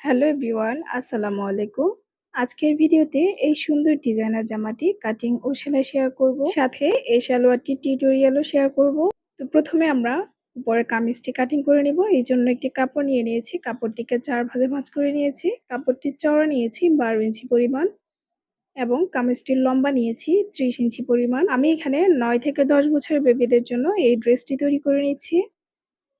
Hello everyone, আসসালামু আলাইকুম। আজকের ভিডিওতে এই সুন্দর ডিজাইনার জামাটি কাটিং ও সেলাই শেয়ার করব। সাথে এই সালোয়ারটি টিউটোরিয়ালও শেয়ার করব। তো প্রথমে আমরা উপরে কামিজটি কাটিং করে নিব। এই জন্য একটি কাপড় নিয়ে নিয়েছি। কাপড়টিকে চার ভাজে ভাঁজ করে নিয়েছি। কাপড়টির চওড়া নিয়েছি বারো ইঞ্চি পরিমাণ এবং কামিজটির লম্বা নিয়েছি ত্রিশ ইঞ্চি পরিমাণ। আমি এখানে নয় থেকে দশ বছরের বেবিদের জন্য এই ড্রেসটি তৈরি করে নিচ্ছি।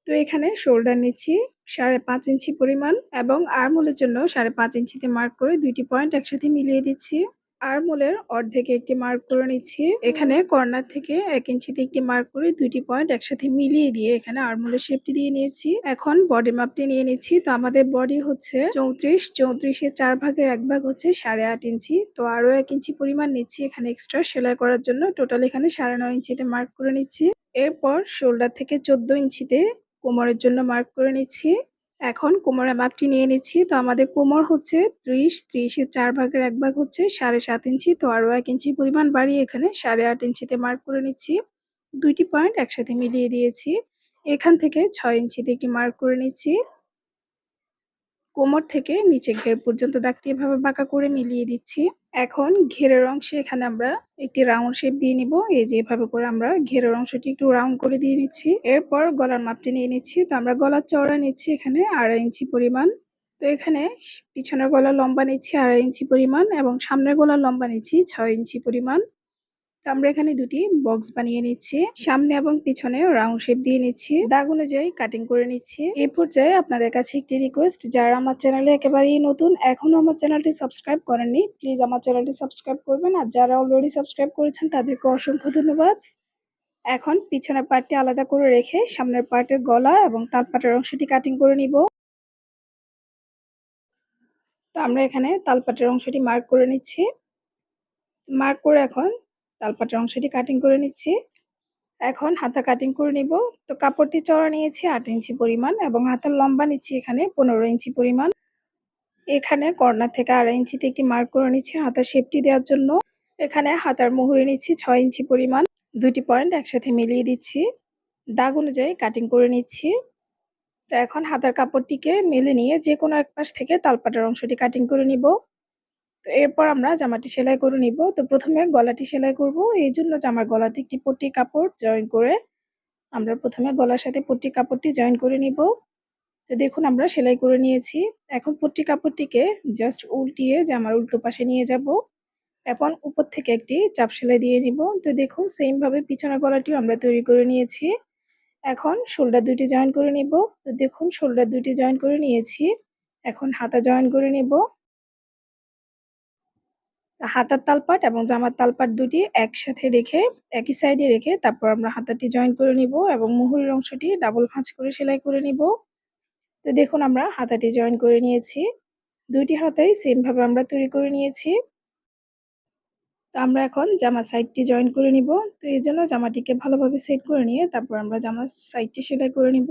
তো এখানে শোল্ডার নিচ্ছি সাড়ে পাঁচ ইঞ্চি পরিমাণ এবং আরমোলের জন্য সাড়ে পাঁচ ইঞ্চিতে মার্ক করে দুইটি পয়েন্ট একসাথে মিলিয়ে দিচ্ছি। আরমোলের অর্ধেকে একটি মার্ক করে নিচ্ছি। এখানে কর্নার থেকে এক ইঞ্চিতে একটি মার্ক করে দুইটি পয়েন্ট একসাথে মিলিয়ে দিয়ে এখানে আরমোলের শেপটি দিয়ে নিয়েছি। এখন বডি মাপটি নিয়ে নিচ্ছি। তো আমাদের বডি হচ্ছে চৌত্রিশ চৌত্রিশের চার ভাগের এক ভাগ হচ্ছে সাড়ে আট ইঞ্চি। তো আরও এক ইঞ্চি পরিমাণ নিচ্ছি এখানে এক্সট্রা সেলাই করার জন্য। টোটাল এখানে সাড়ে নয় ইঞ্চিতে মার্ক করে নিচ্ছি। এরপর শোল্ডার থেকে চোদ্দ ইঞ্চিতে কোমরের জন্য মার্ক করে নিচ্ছি। এখন কোমরের মাপটি নিয়ে নিচ্ছি। তো আমাদের কোমর হচ্ছে ত্রিশ ত্রিশের চার ভাগের এক ভাগ হচ্ছে সাড়ে সাত ইঞ্চি। তো আরও এক ইঞ্চি পরিমাণ বাড়িয়ে এখানে সাড়ে আট ইঞ্চিতে মার্ক করে নিচ্ছি। দুইটি পয়েন্ট একসাথে মিলিয়ে দিয়েছি। এখান থেকে ছয় ইঞ্চিতে একটি মার্ক করে নিচ্ছি। কোমর থেকে নিচে ঘের পর্যন্ত দাগটি এভাবে বাঁকা করে মিলিয়ে দিচ্ছি। এখন ঘেরের অংশে এখানে আমরা একটি রাউন্ড শেপ দিয়ে নিব। এই যে এভাবে করে আমরা ঘেরের অংশটি একটু রাউন্ড করে দিয়ে নিচ্ছি। এরপর গলার মাপটি নিয়ে নিচ্ছি। তো আমরা গলার চওড়া নিচ্ছি এখানে আড়াই ইঞ্চি পরিমাণ। তো এখানে পিছনের গলা লম্বা নিচ্ছি আড়াই ইঞ্চি পরিমাণ এবং সামনের গলা লম্বা নিচ্ছি ছয় ইঞ্চি পরিমাণ। আমরা এখানে দুটি বক্স বানিয়ে নিচ্ছি। সামনে এবং পিছনে রাউন্ড শেপ দিয়ে নিচ্ছি। দাগ অনুযায়ী কাটিং করে নিচ্ছি। এই পর্যায়ে আপনাদের কাছে একটি রিকোয়েস্ট যারা আমার চ্যানেলে একেবারেই নতুন, এখনও আমার চ্যানেলটি সাবস্ক্রাইব করেননি প্লিজ আমার চ্যানেলটি সাবস্ক্রাইব করবেন। আর যারা অলরেডি সাবস্ক্রাইব করেছেন, তাদেরকে অসংখ্য ধন্যবাদ। এখন পিছনের পার্টটি আলাদা করে রেখে সামনের পার্টের গলা এবং তালপাটের অংশটি কাটিং করে নিব। তো আমরা এখানে তালপাটের অংশটি মার্ক করে নিচ্ছি। মার্ক করে এখন তালপাটের অংশটি কাটিং করে নিচ্ছি। এখন হাতা কাটিং করে নিব। তো কাপড়টি চড়া নিয়েছি আট ইঞ্চি পরিমাণ এবং হাতার লম্বা নিচ্ছি এখানে পনেরো ইঞ্চি পরিমাণ। এখানে কর্নার থেকে আড়াই ইঞ্চিতে একটি মার্ক করে নিচ্ছি হাতার শেপটি দেওয়ার জন্য। এখানে হাতার মুহুরি নিচ্ছি ছয় ইঞ্চি পরিমাণ। দুটি পয়েন্ট একসাথে মিলিয়ে দিচ্ছি। দাগ অনুযায়ী কাটিং করে নিচ্ছি। তো এখন হাতার কাপড়টিকে মেলে নিয়ে যে কোনো এক পাশ থেকে তালপাটার অংশটি কাটিং করে নিব। তো এরপর আমরা জামাটি সেলাই করে নিব। তো প্রথমে গলাটি সেলাই করব। এই জন্য জামার গলাতে একটি পট্টি কাপড় জয়েন করে আমরা প্রথমে গলার সাথে পট্টি কাপড়টি জয়েন করে নিব। তো দেখুন আমরা সেলাই করে নিয়েছি। এখন পট্টি কাপড়টিকে জাস্ট উল্টিয়ে জামার উল্টো পাশে নিয়ে যাব। এখন উপর থেকে একটি চাপ সেলাই দিয়ে নিব। তো দেখুন সেমভাবে পিছনের গলাটিও আমরা তৈরি করে নিয়েছি। এখন শোল্ডার দুটি জয়েন করে নিব। তো দেখুন শোল্ডার দুটি জয়েন করে নিয়েছি। এখন হাতা জয়েন করে নিব। হাতার তালপাট এবং জামার তালপাট দুটি একসাথে রেখে, একই সাইডে রেখে তারপর আমরা হাতাটি জয়েন করে নিব এবং মুহুরের অংশটি ডাবল ভাঁজ করে সেলাই করে নিব। তো দেখুন আমরা হাতাটি জয়েন করে নিয়েছি। দুইটি হাতাই সেমভাবে আমরা তৈরি করে নিয়েছি। তো আমরা এখন জামার সাইডটি জয়েন করে নিব। তো এই জন্য জামাটিকে ভালোভাবে সেট করে নিয়ে তারপর আমরা জামার সাইডটি সেলাই করে নিব।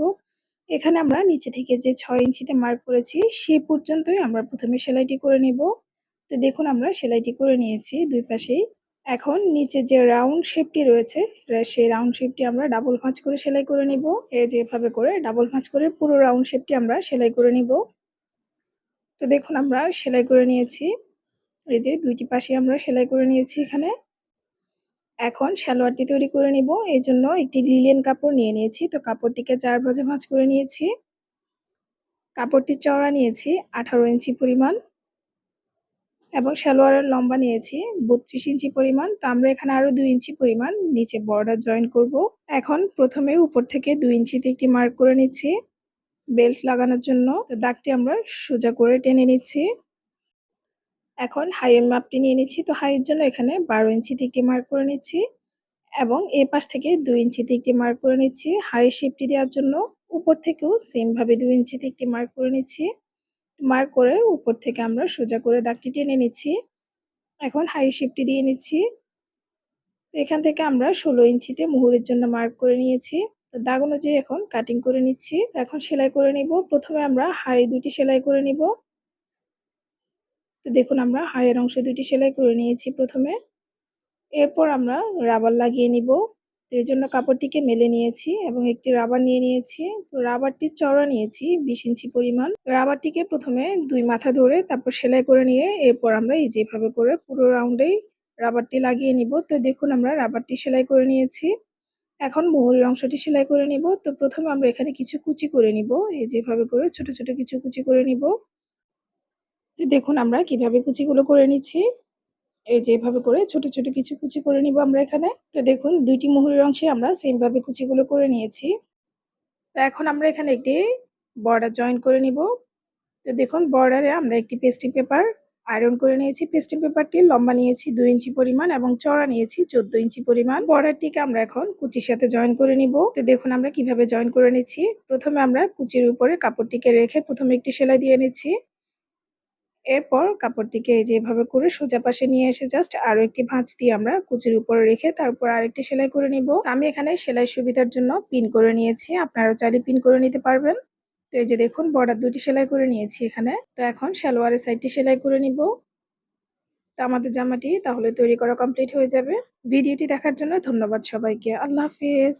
এখানে আমরা নিচে থেকে যে ছয় ইঞ্চিতে মার্ক করেছি, সে পর্যন্তই আমরা প্রথমে সেলাইটি করে নিব। তো দেখুন আমরা সেলাইটি করে নিয়েছি দুই পাশেই। এখন নিচে যে রাউন্ড শেপটি রয়েছে সেই রাউন্ড শেপটি আমরা ডাবল ভাঁজ করে সেলাই করে নিব। এই যেভাবে করে ডাবল ভাঁজ করে পুরো রাউন্ড শেপটি আমরা সেলাই করে নিব। তো দেখুন আমরা সেলাই করে নিয়েছি। এই যে দুইটি পাশে আমরা সেলাই করে নিয়েছি এখানে। এখন সালোয়ারটি তৈরি করে নিব। এই জন্য একটি লিলেন কাপড় নিয়ে নিয়েছি। তো কাপড়টিকে চার ভাজে ভাঁজ করে নিয়েছি। কাপড়টি চওড়া নিয়েছি আঠারো ইঞ্চি পরিমাণ। এবং সালোয়ারের লম্বা নিয়েছি। বত্রিশ ইঞ্চি পরিমাণ, তো আমরা এখানে আরও দুই ইঞ্চি পরিমাণ নিচে বর্ডার জয়েন করব। এখন প্রথমে উপর থেকে দুই ইঞ্চিতে একটি মার্ক করে নিচ্ছি বেল্ট লাগানোর জন্য। দাগটি আমরা সোজা করে টেনে নিচ্ছি। এখন হাইয়ের মাপটি নিয়ে নিচ্ছি, তো হাইয়ের জন্য এখানে বারো ইঞ্চিতে একটি মার্ক করে নিচ্ছি এবং এ পাশ থেকে দুই ইঞ্চিতে একটি মার্ক করে নিচ্ছি। হাইয়ের শেপটি দেওয়ার জন্য উপর থেকেও সেমভাবে দুই ইঞ্চিতে একটি মার্ক করে নিচ্ছি। মার্ক করে উপর থেকে আমরা সোজা করে দাগটি টেনে নিচ্ছি। এখন হাই শিপটি দিয়ে নিচ্ছি। এখান থেকে আমরা ষোলো ইঞ্চিতে মুহুরের জন্য মার্ক করে নিয়েছি। তো দাগ অনুযায়ী এখন কাটিং করে নিচ্ছি। এখন সেলাই করে নিব। প্রথমে আমরা হাই দুটি সেলাই করে নিব। তো দেখুন আমরা হাইয়ের অংশে দুটি সেলাই করে নিয়েছি প্রথমে। এরপর আমরা রাবার লাগিয়ে নিব। তো এই জন্য কাপড়টিকে মেলে নিয়েছি এবং একটি রাবার নিয়ে নিয়েছি। তো রাবারটির চওড়া নিয়েছি, বিশ ইঞ্চি পরিমাণ। রাবারটিকে প্রথমে দুই মাথা ধরে তারপর সেলাই করে নিয়ে এরপর আমরা এই যেভাবে করে পুরো রাউন্ডেই রাবারটি লাগিয়ে নিব। তো দেখুন আমরা রাবারটি সেলাই করে নিয়েছি। এখন মহুরির অংশটি সেলাই করে নিব। তো প্রথমে আমরা এখানে কিছু কুচি করে নিব। এই যেভাবে করে ছোট ছোট কিছু কুচি করে নিব। তো দেখুন আমরা কীভাবে কুচিগুলো করে নিচ্ছি। এই যে এভাবে করে ছোট ছোট কিছু কুচি করে নিব আমরা এখানে। তো দেখুন, দুইটি মুহুরির অংশে আমরা সেম ভাবে কুচিগুলো করে নিয়েছি। তো এখন আমরা এখানে একটি বর্ডার জয়েন করে নিব। তো দেখুন, বর্ডারে আমরা একটি পেস্টিং পেপার আয়রন করে নিয়েছি। পেস্টিং পেপারটি লম্বা নিয়েছি দুই ইঞ্চি পরিমাণ এবং চড়া নিয়েছি চোদ্দ ইঞ্চি পরিমাণ। বর্ডারটিকে আমরা এখন কুচির সাথে জয়েন করে নিব। তো দেখুন, আমরা কীভাবে জয়েন করে নিচ্ছি। প্রথমে আমরা কুচির উপরে কাপড়টিকে রেখে প্রথমে একটি সেলাই দিয়ে নিচ্ছি। এরপর কাপড়টিকে এই যেভাবে করে সোজা পাশে নিয়ে এসে জাস্ট আরও একটি ভাঁজ দিয়ে আমরা কুচির উপরে রেখে তারপর আরেকটি সেলাই করে নিব। আমি এখানে সেলাই সুবিধার জন্য পিন করে নিয়েছি। আপনারা চাইলে পিন করে নিতে পারবেন। তো এই যে দেখুন বর্ডার দুটি সেলাই করে নিয়েছি এখানে। তো এখন সালোয়ারের সাইডটি সেলাই করে নিব। তো আমাদের জামাটি তাহলে তৈরি করা কমপ্লিট হয়ে যাবে। ভিডিওটি দেখার জন্য ধন্যবাদ সবাইকে। আল্লাহ হাফিজ।